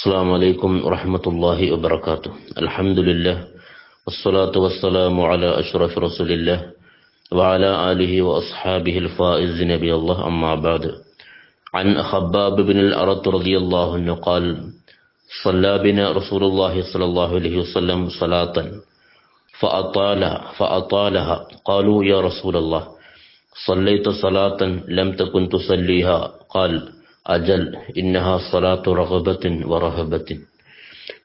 السلام عليكم ورحمة الله وبركاته. الحمد لله والصلاة والسلام على أشرف رسول الله وعلى آله وأصحابه الفائز نبي الله. أما بعد عن خباب بن الأرط رضي الله عنه قال صلى بنا رسول الله صلى الله عليه وسلم صلاة فأطالها فأطالها. قالوا يا رسول الله صليت صلاة لم تكن تصليها. قال أجل إنها صلاة رغبة ورهبة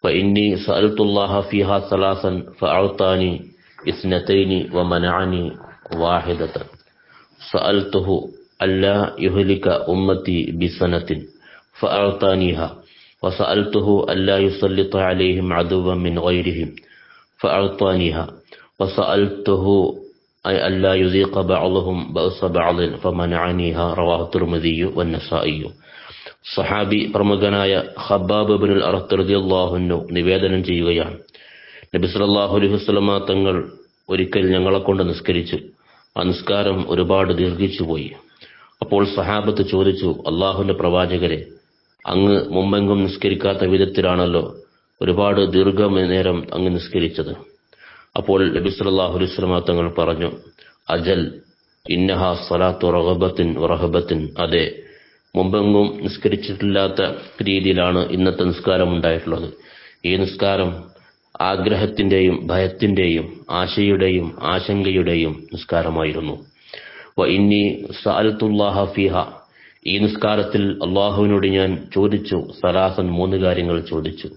فإني سألت الله فيها ثلاثا فأعطاني اثنتين ومنعني واحدة سألته ألا يهلك أمتي بسنة فأعطانيها وسألته ألا يسلط عليهم عدوا من غيرهم فأعطانيها وسألته أي ألا يذيق بعضهم بأس بعض فمنعنيها رواه الترمذي والنسائي സഹാബി പ്രമുഖനായ ഖബാബ് ബിൻ അറത്ത് റളിയല്ലാഹു നിവേദനം ചെയ്യുകയാണ് നബി സല്ലല്ലാഹു അലൈഹി വസല്ലമ തങ്ങൾ ഒരിക്കൽ ഞങ്ങളെ കൊണ്ട് നിസ്കരിച്ചു ആ നിസ്കാരം ഒരുപാട് ദീർഘിച്ചു പോയി അപ്പോൾ സഹാബത്ത് ചോദിച്ചു അള്ളാഹുവിന്റെ പ്രവാചകരെ അങ്ങ് മുമ്പെങ്കും നിസ്കരിക്കാത്ത വിധത്തിലാണല്ലോ ഒരുപാട് ദീർഘനേരം അങ്ങ് നിസ്കരിച്ചത് അപ്പോൾ നബി തങ്ങൾ പറഞ്ഞു അജൽ ഇന്നഹ സലാത്തു അതെ മുമ്പെങ്ങും നിസ്കരിച്ചിട്ടില്ലാത്ത രീതിയിലാണ് ഇന്നത്തെ നിസ്കാരം ഉണ്ടായിട്ടുള്ളത്. ഈ നിസ്കാരം ആഗ്രഹത്തിന്റെയും ഭയത്തിന്റെയും ആശയുടെയും ആശങ്കയുടെയും നിസ്കാരമായിരുന്നു. ഇന്നി സഅൽത്തുല്ലാഹ ഫിഹ ഈ നിസ്കാരത്തിൽ അള്ളാഹുവിനോട് ഞാൻ ചോദിച്ചു സലാഹൻ മൂന്ന് കാര്യങ്ങൾ ചോദിച്ചു.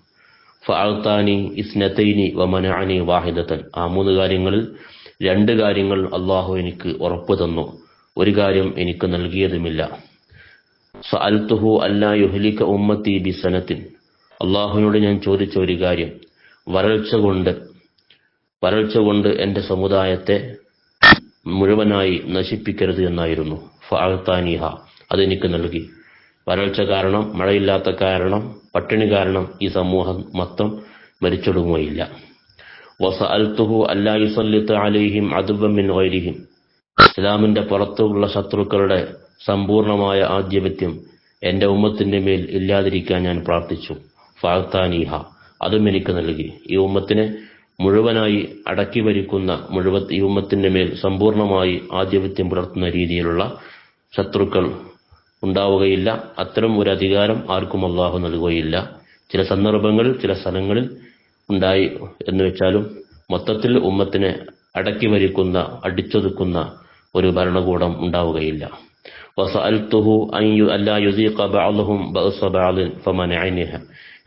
ഫഅൽത്താനി ഇസ്നത്തൈനി വമനഅനി വാഹിദത്തൻ. ആ മൂന്ന് കാര്യങ്ങളിൽ രണ്ട് കാര്യങ്ങൾ അള്ളാഹു എനിക്ക് ഉറപ്പു തന്നു. ഒരു കാര്യം എനിക്ക് നൽകിയതുമില്ല. സഅൽത്തുഹു അല്ലാ യുഹ്ലിക ഉമ്മത്തി ബിസനത്തിൻ. അള്ളാഹുവിനോട് ഞാൻ ചോദിച്ച ഒരു കാര്യം. വരൾച്ച കൊണ്ട് വരൾച്ച കൊണ്ട് എന്റെ സമുദായത്തെ മുഴുവനായി നശിപ്പിക്കരുത് എന്നായിരുന്നു. ഫഅൽത്താനിഹ അതെനിക്ക് നൽകി. വരൾച്ച കാരണം മഴയില്ലാത്ത കാരണം പട്ടിണി കാരണം ഈ സമൂഹം മൊത്തം മരിച്ചൊടുങ്ങുകയില്ല. വസ അൽത്തുഹു യുസല്ലിത്ത് അലൈഹിം അതുബമിൻ മിൻ ഗൈരിഹിം. ഇസ്ലാമിന്റെ പുറത്തുള്ള ശത്രുക്കളുടെ സമ്പൂർണമായ ആധിപത്യം എന്റെ ഉമ്മത്തിന്റെ മേൽ ഇല്ലാതിരിക്കാൻ ഞാൻ പ്രാർത്ഥിച്ചു. ഫാത്താനീഹ അതും എനിക്ക് നൽകി. ഈ ഉമ്മത്തിനെ മുഴുവനായി അടക്കി ഭരിക്കുന്ന മുഴുവൻ ഈ ഉമ്മത്തിന്റെ മേൽ സമ്പൂർണമായി ആധിപത്യം പുലർത്തുന്ന രീതിയിലുള്ള ശത്രുക്കൾ ഉണ്ടാവുകയില്ല. അത്തരം ഒരു അധികാരം ആർക്കും അള്ളാഹു നൽകുകയില്ല. ചില സന്ദർഭങ്ങളിൽ ചില സ്ഥലങ്ങളിൽ ഉണ്ടായി എന്ന് വെച്ചാലും മൊത്തത്തിൽ ഉമ്മത്തിനെ അടക്കി വരിക്കുന്ന അടിച്ചൊതുക്കുന്ന ഒരു ഭരണകൂടം ഉണ്ടാവുകയില്ല.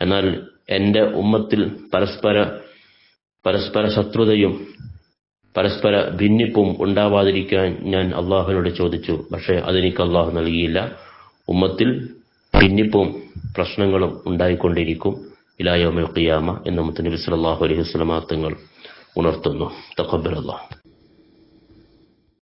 എന്നാൽ എന്റെ ഉമ്മത്തിൽ പരസ്പര പരസ്പര ശത്രുതയും പരസ്പര ഭിന്നിപ്പും ഉണ്ടാവാതിരിക്കാൻ ഞാൻ അള്ളാഹുവിനോട് ചോദിച്ചു. പക്ഷേ അതെനിക്ക് അള്ളാഹു നൽകിയില്ല. ഉമ്മത്തിൽ ഭിന്നിപ്പും പ്രശ്നങ്ങളും ഉണ്ടായിക്കൊണ്ടിരിക്കും. ഇലായോമൽ ഖിയാമ എന്ന് മുത്തനബി സല്ലല്ലാഹു അലൈഹി വസല്ലമ തങ്ങൾ ഉണർത്തുന്നു. തഖബ്ബൽ അല്ലാഹ്